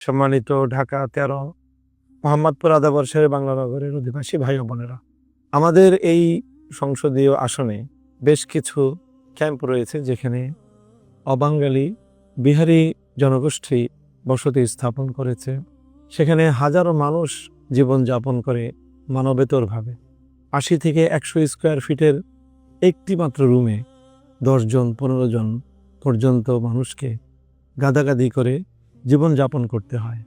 সম্মানিত ঢাকা তেরো মোহাম্মদপুর আদাবর্ষের বাংলা নগরের অধিবাসী ভাই বোনেরা, আমাদের এই সংসদীয় আসনে বেশ কিছু ক্যাম্প রয়েছে যেখানে অবাঙ্গালি বিহারি জনগোষ্ঠী বসতি স্থাপন করেছে। সেখানে হাজারো মানুষ জীবনযাপন করে মানবেতরভাবে। আশি থেকে একশো স্কোয়ার ফিটের একটি মাত্র রুমে দশজন পনেরো জন পর্যন্ত মানুষকে গাদাগাদি করে জীবনযাপন করতে হয়।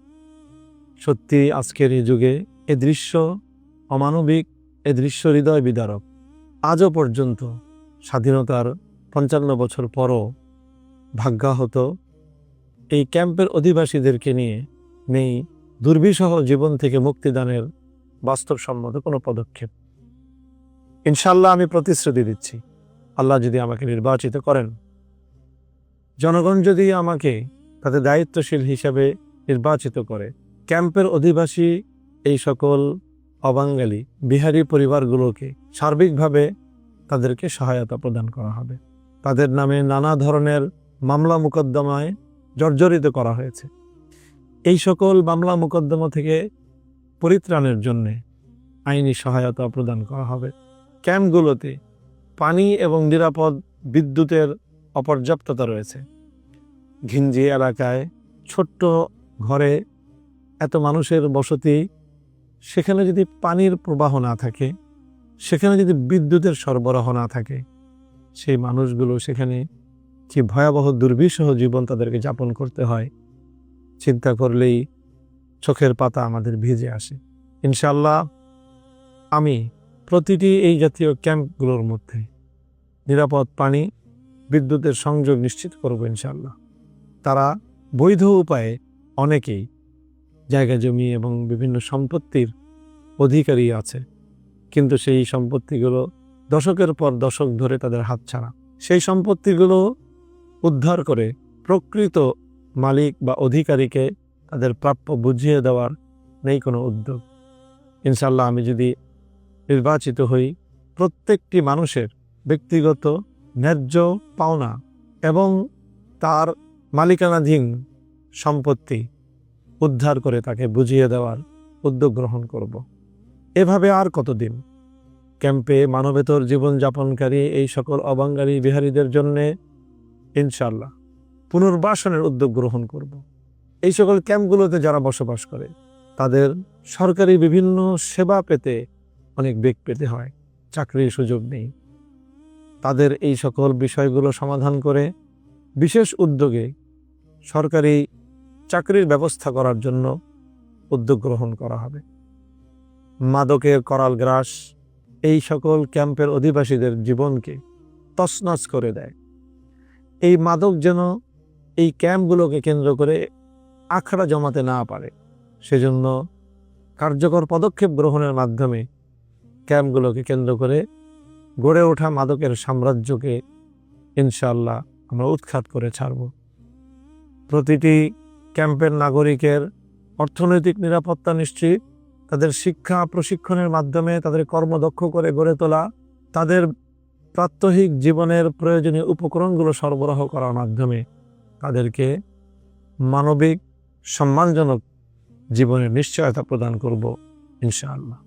সত্যি, আজকের এই যুগে এ দৃশ্য অমানবিক, এ দৃশ্য হৃদয় বিদারক। আজও পর্যন্ত স্বাধীনতার পঞ্চান্ন বছর পরও ভাগ্যাহত এই ক্যাম্পের অধিবাসীদেরকে নিয়ে নেই দুর্বিষহ জীবন থেকে মুক্তিদানের বাস্তবসম্মত কোনো পদক্ষেপ। ইনশাল্লাহ আমি প্রতিশ্রুতি দিচ্ছি। আল্লাহ যদি আমাকে নির্বাচিত করেন। জনগণ যদি আমাকে তাদের দায়িত্বশীল হিসাবে নির্বাচিত করে। ক্যাম্পের অধিবাসী এই সকল অবাঙ্গালি বিহারি পরিবারগুলোকে সার্বিকভাবে তাদেরকে সহায়তা প্রদান করা হবে। তাদের নামে নানা ধরনের মামলা মোকদ্দমায় জর্জরিত করা হয়েছে। এই সকল মামলা মোকদ্দমা থেকে পরিত্রাণের জন্য আইনি সহায়তা প্রদান করা হবে। ক্যাম্পগুলোতে পানি এবং নিরাপদ বিদ্যুতের অপর্যাপ্ততা রয়েছে। ঘিঞ্জি এলাকায় ছোট্ট ঘরে এত মানুষের বসতি, সেখানে যদি পানির প্রবাহ না থাকে, সেখানে যদি বিদ্যুতের সরবরাহ না থাকে, সেই মানুষগুলো সেখানে কি ভয়াবহ দুর্বিষহ জীবন তাদেরকে যাপন করতে হয়, চিন্তা করলেই চোখের পাতা আমাদের ভিজে আসে। ইনশাল্লাহ আমি প্রতিটি এই জাতীয় ক্যাম্পগুলোর মধ্যে নিরাপদ পানি, বিদ্যুতের সংযোগ নিশ্চিত করব ইনশাল্লাহ তারা বৈধ উপায়ে অনেকেই জায়গা জমি এবং বিভিন্ন সম্পত্তির অধিকারী আছে। কিন্তু সেই সম্পত্তিগুলো দশকের পর দশক ধরে তাদের হাতছাড়া। সেই সম্পত্তিগুলো উদ্ধার করে প্রকৃত মালিক বা অধিকারীকে তাদের প্রাপ্য বুঝিয়ে দেওয়ার নেই কোনো উদ্যোগ। ইনশাল্লাহ আমি যদি নির্বাচিত হই, প্রত্যেকটি মানুষের ব্যক্তিগত ন্যায্য পাওনা এবং তার মালিকানাধীন সম্পত্তি উদ্ধার করে তাকে বুঝিয়ে দেওয়ার উদ্যোগ গ্রহণ করব। এভাবে আর কতদিন ক্যাম্পে মানবেতর জীবনযাপনকারী এই সকল অবাঙ্গালী বিহারীদের জন্যে ইনশাল্লাহ পুনর্বাসনের উদ্যোগ গ্রহণ করব। এই সকল ক্যাম্পগুলোতে যারা বসবাস করে, তাদের সরকারি বিভিন্ন সেবা পেতে অনেক বেগ পেতে হয়, চাকরির সুযোগ নেই তাদের এই সকল বিষয়গুলো সমাধান করে বিশেষ উদ্যোগে সরকারি চাকরির ব্যবস্থা করার জন্য উদ্যোগ গ্রহণ করা হবে। মাদকের করাল গ্রাস এই সকল ক্যাম্পের অধিবাসীদের জীবনকে তছনছ করে দেয়। এই মাদক যেন এই ক্যাম্পগুলোকে কেন্দ্র করে আখড়া জমাতে না পারে, সেজন্য কার্যকর পদক্ষেপ গ্রহণের মাধ্যমে ক্যাম্পগুলোকে কেন্দ্র করে গড়ে ওঠা মাদকের সাম্রাজ্যকে ইনশাল্লাহ আমরা উৎখাত করে ছাড়ব। প্রতিটি ক্যাম্পের নাগরিকের অর্থনৈতিক নিরাপত্তা নিশ্চিত, তাদের শিক্ষা প্রশিক্ষণের মাধ্যমে তাদের কর্মদক্ষ করে গড়ে তোলা, তাদের প্রাত্যহিক জীবনের প্রয়োজনীয় উপকরণগুলো সরবরাহ করার মাধ্যমে তাদেরকে মানবিক সম্মানজনক জীবনের নিশ্চয়তা প্রদান করব, ইনশাআল্লাহ।